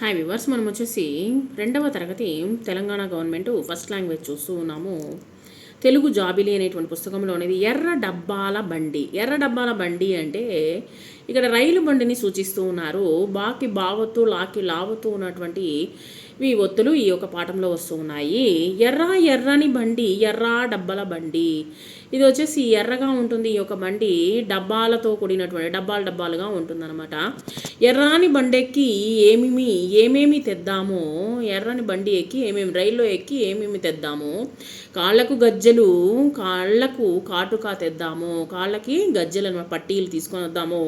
Hi viewers మనం వచ్చేసి రెండవ తరగతి తెలంగాణ గవర్నమెంట్ ఫస్ట్ లాంగ్వేజ్ చూస్తూ ఉన్నాము. తెలుగు జాబిలి అనేటువంటి పుస్తకంలో అనేది ఎర్ర డబ్బాల బండి. ఎర్ర డబ్బాల బండి అంటే ఇక్కడ రైలు బండిని సూచిస్తూ ఉన్నారు. బాకి బావతూ లాకి లావుతూ ఉన్నటువంటి ఈ ఒత్తులు ఈ యొక్క పాఠంలో వస్తూ ఉన్నాయి. ఎర్ర ఎర్రని బండి ఎర్ర డబ్బాల బండి. ఇది వచ్చేసి ఎర్రగా ఉంటుంది ఈ యొక్క బండి. డబ్బాలతో కూడినటువంటి డబ్బాలు డబ్బాలుగా ఉంటుందన్నమాట. ఎర్రాని బండెక్కి ఏమేమి ఏమేమి తెద్దామో ఎర్రని బండి ఎక్కి ఏమేమి రైల్లో ఎక్కి ఏమేమి తెద్దాము కాళ్ళకు గజ్జెలు కాళ్ళకు కాటుక తెద్దాము కాళ్ళకి గజ్జెలను పట్టీలు తీసుకొని వద్దాము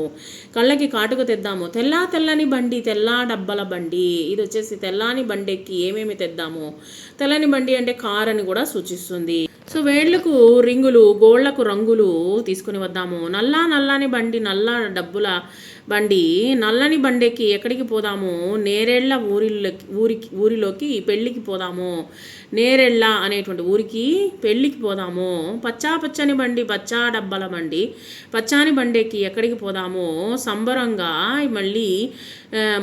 కళ్ళకి కాటుక తెద్దాము. తెల్లా తెల్లని బండి తెల్లా డబ్బల బండి. ఇది వచ్చేసి తెల్లాని బండి ఎక్కి ఏమేమి తెద్దాము? తెల్లని బండి అంటే కార్ అని కూడా సూచిస్తుంది. సో వేళ్ళకు రింగులు గోళ్ళకు రంగులు తీసుకుని వద్దాము. నల్లా నల్లని బండి నల్ల డబ్బుల బండి. నల్లని బండెక్కి ఎక్కడికి పోదాము? నేరేళ్ళ ఊరిలోకి ఊరికి ఊరిలోకి పెళ్ళికి పోదాము. నేరెళ్ళ అనేటువంటి ఊరికి పెళ్ళికి పోదాము. పచ్చా పచ్చని బండి పచ్చా డబ్బల బండి. పచ్చాని బండెక్కి ఎక్కడికి పోదాము? సంబరంగా మళ్ళీ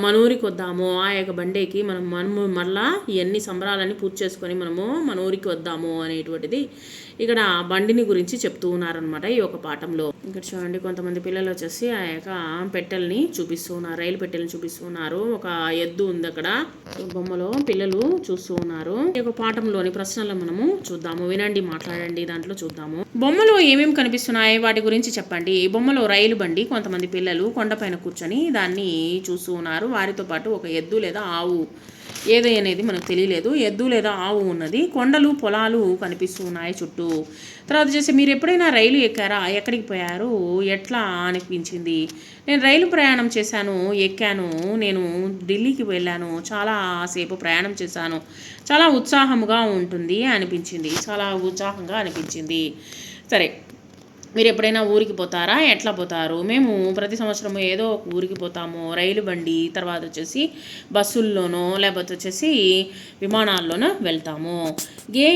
మన ఊరికి వద్దాము ఆ యొక్క బండేకి మనం మనము మళ్ళా ఇవన్నీ సంబరాలన్నీ పూర్తి చేసుకొని మనము మన ఊరికి వద్దాము అనేటువంటిది ఇక్కడ బండిని గురించి చెప్తూ ఉన్నారనమాట ఈ యొక్క పాఠంలో. ఇక్కడ చూడండి కొంతమంది పిల్లలు వచ్చేసి ఆ యొక్క పెట్టెల్ని చూపిస్తూ ఉన్నారు రైలు పెట్టెల్ని చూపిస్తూ ఉన్నారు. ఒక ఎద్దు ఉంది అక్కడ. బొమ్మలో పిల్లలు చూస్తూ ఉన్నారు. ఈ యొక్క పాఠంలోని ప్రశ్నలు మనము చూద్దాము. వినండి మాట్లాడండి దాంట్లో చూద్దాము. బొమ్మలో ఏమేమి కనిపిస్తున్నాయి? వాటి గురించి చెప్పండి. బొమ్మలో రైలు బండి కొంతమంది పిల్లలు పిల్లలు కొండపైన కూర్చొని దాన్ని చూస్తూ ఉన్నారు. వారితో పాటు ఒక ఎద్దు లేదా ఆవు ఏదో అనేది మనకు తెలియలేదు. ఎద్దు లేదా ఆవు ఉన్నది. కొండలు పొలాలు కనిపిస్తూ ఉన్నాయి చుట్టూ. తర్వాత వచ్చేసి మీరు ఎప్పుడైనా రైలు ఎక్కారా? ఎక్కడికి పోయారు? ఎట్లా అనిపించింది? నేను రైలు ప్రయాణం చేశాను ఎక్కాను. నేను ఢిల్లీకి వెళ్ళాను. చాలా సేపు ప్రయాణం చేశాను. చాలా ఉత్సాహముగా ఉంటుంది అనిపించింది. చాలా ఉత్సాహంగా అనిపించింది. సరే. మీరు ఎప్పుడైనా ఊరికి పోతారా? ఎట్లా పోతారు? మేము ప్రతి సంవత్సరం ఏదో ఒక ఊరికి పోతాము. రైలు బండి తర్వాత వచ్చేసి బస్సుల్లోనో లేకపోతే వచ్చేసి విమానాల్లోనో వెళ్తాము. గే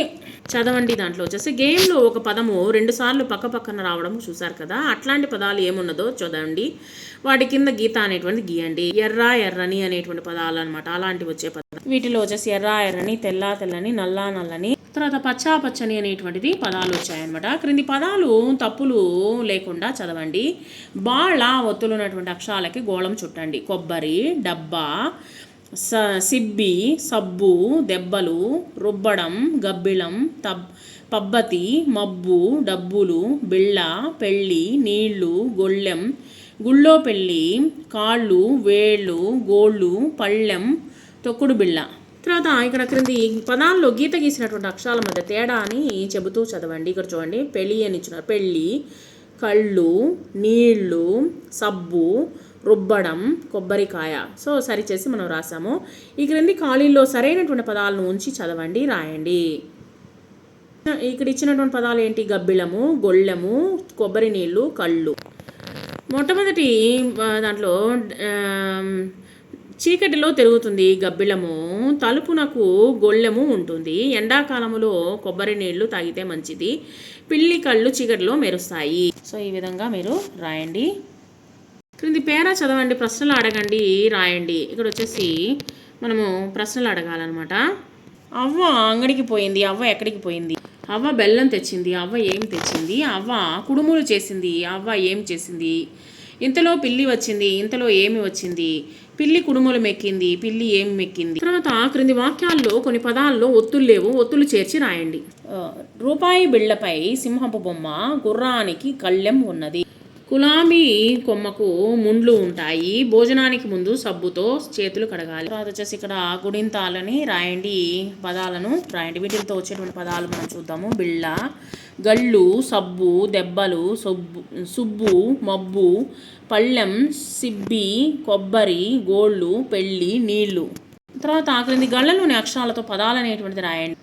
చదవండి దాంట్లో. వచ్చేసి గేమ్లో ఒక పదము రెండు సార్లు పక్క పక్కన రావడం చూసారు కదా? అట్లాంటి పదాలు ఏమున్నదో చదవండి. వాటి కింద గీత అనేటువంటి గీయండి. ఎర్ర ఎర్రని అనేటువంటి పదాలు అనమాట అలాంటివి వచ్చే పదాలు. వీటిలో వచ్చేసి ఎర్ర ఎర్రని తెల్ల తెల్లని నల్ల నల్లని తర్వాత పచ్చా పచ్చని అనేటువంటిది పదాలు వచ్చాయన్నమాట. క్రింది పదాలు తప్పులు లేకుండా చదవండి. బాళ్ళ ఒత్తులు ఉన్నటువంటి అక్షరాలకి గోళం చుట్టండి. కొబ్బరి డబ్బా స సిబ్బి సబ్బు దెబ్బలు రుబ్బడం గబ్బిళం తబ్ పబ్బతి మబ్బు డబ్బులు బిళ్ళ పెళ్ళి నీళ్ళు గొళ్ళెం గుళ్ళో పెళ్ళి కాళ్ళు వేళ్ళు గోళ్ళు పళ్ళెం తొక్కుడు బిళ్ళ. తర్వాత ఇక్కడ క్రింది పదాల్లో గీత గీసినటువంటి అక్షరాల మధ్య తేడా అని చెబుతూ చదవండి. ఇక్కడ చూడండి. పెళ్ళి అని ఇచ్చినారు పెళ్ళి కళ్ళు నీళ్ళు సబ్బు రుబ్బడం కొబ్బరికాయ. సో సరిచేసి మనం రాసాము. ఈ క్రింది ఖాళీల్లో సరైనటువంటి పదాలను ఉంచి చదవండి రాయండి. ఇక్కడ ఇచ్చినటువంటి పదాలు ఏంటి? గబ్బిళము గొళ్ళెము కొబ్బరి నీళ్ళు కళ్ళు. మొట్టమొదటి దాంట్లో చీకటిలో తిరుగుతుంది గబ్బిళము తలుపునకు గొళ్ళెము ఉంటుంది. ఎండాకాలములో కొబ్బరి నీళ్ళు తాగితే మంచిది. పిల్లి కళ్ళు చీకటిలో మెరుస్తాయి. సో ఈ విధంగా మీరు రాయండి. క్రింది పేర చదవండి ప్రశ్నలు అడగండి రాయండి. ఇక్కడ వచ్చేసి మనము ప్రశ్నలు అడగాలన్నమాట. అవ్వ అంగడికి పోయింది అవ్వ ఎక్కడికి పోయింది? అవ్వ బెల్లం తెచ్చింది అవ్వ ఏం తెచ్చింది అవ్వ కుడుములు చేసింది అవ్వ ఏం చేసింది? ఇంతలో పిల్లి వచ్చింది ఇంతలో ఏమి వచ్చింది? పిల్లి కుడుములు మెక్కింది పిల్లి ఏమి మెక్కింది? తర్వాత క్రింది వాక్యాల్లో కొన్ని పదాల్లో ఒత్తులు లేవు ఒత్తులు చేర్చి రాయండి. రూపాయి బిళ్ళపై సింహపు బొమ్మ గుర్రానికి కళ్ళెం ఉన్నది. గులాబీ కొమ్మకు ముండ్లు ఉంటాయి. భోజనానికి ముందు సబ్బుతో చేతులు కడగాలి. తర్వాత వచ్చేసి ఇక్కడ గుడింతాలని రాయండి పదాలను. రాయండి. వీటితో వచ్చేటువంటి పదాలు మనం చూద్దాము. బిళ్ళ గళ్ళు సబ్బు దెబ్బలు సొబ్బు సుబ్బు మబ్బు పళ్ళెం సిబ్బి కొబ్బరి గోళ్ళు పెళ్ళి నీళ్ళు. తర్వాత ఆకలింది గళ్ళలోని అక్షరాలతో పదాలు అనేటువంటిది రాయండి.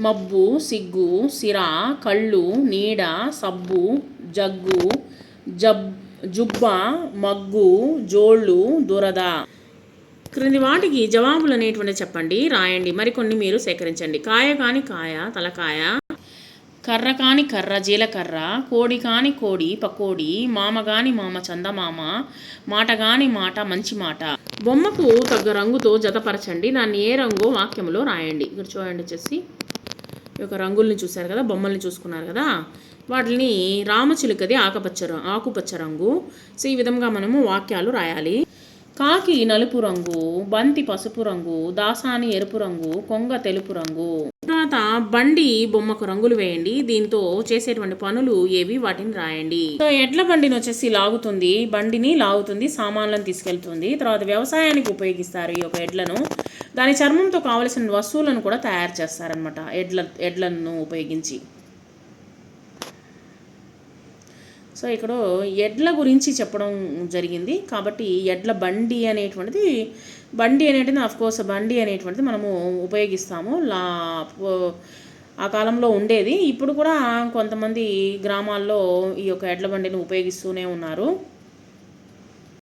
మబ్బు సిగ్గు సిర కళ్ళు నీడ సబ్బు జగ్గు జబ్ జుబ్బ మగ్గు జోళ్ళు దురద. క్రింది వాటికి జవాబులు అనేటువంటి చెప్పండి రాయండి. మరికొన్ని మీరు సేకరించండి. కాయ కాని కాయ తలకాయ. కర్ర కాని కర్ర జీలకర్ర. కోడి కాని కోడి పకోడి. మామ కాని మామ చందమామ. మాట కాని మాట మంచి మాట. బొమ్మకు తగ్గ రంగుతో జతపరచండి. దాన్ని ఏ రంగు వాక్యంలో రాయండి. ఇక్కడ చూడండి వచ్చేసి. యొక్క రంగుల్ని చూశారు కదా బొమ్మల్ని చూసుకున్నారు కదా వాటిని రామచిలుకది ఆకుపచ్చ ఆకుపచ్చ రంగు. సో ఈ విధంగా మనము వాక్యాలు రాయాలి. కాకి నలుపు రంగు బంతి పసుపు రంగు దాసాని ఎరుపు రంగు కొంగ తెలుపు రంగు. తర్వాత బండి బొమ్మకు రంగులు వేయండి. దీంతో చేసేటువంటి పనులు ఏవి వాటిని రాయండి. సో ఎడ్ల బండిని వచ్చేసి లాగుతుంది. బండిని లాగుతుంది సామాన్లను తీసుకెళ్తుంది. తర్వాత వ్యవసాయానికి ఉపయోగిస్తారు ఈ యొక్క ఎడ్లను. దాని చర్మంతో కావలసిన వస్తువులను కూడా తయారు చేస్తారనమాట ఎడ్ల ఎడ్లను ఉపయోగించి. సో ఇక్కడ ఎడ్ల గురించి చెప్పడం జరిగింది. కాబట్టి ఎడ్ల బండి అనేటువంటిది బండి అనేటిది ఆఫ్ కోర్స్ బండి అనేటువంటిది మనము ఉపయోగిస్తాము. లా ఆ కాలంలో ఉండేది. ఇప్పుడు కూడా కొంతమంది గ్రామాల్లో ఈ యొక్క ఎడ్ల బండిని ఉపయోగిస్తూనే ఉన్నారు.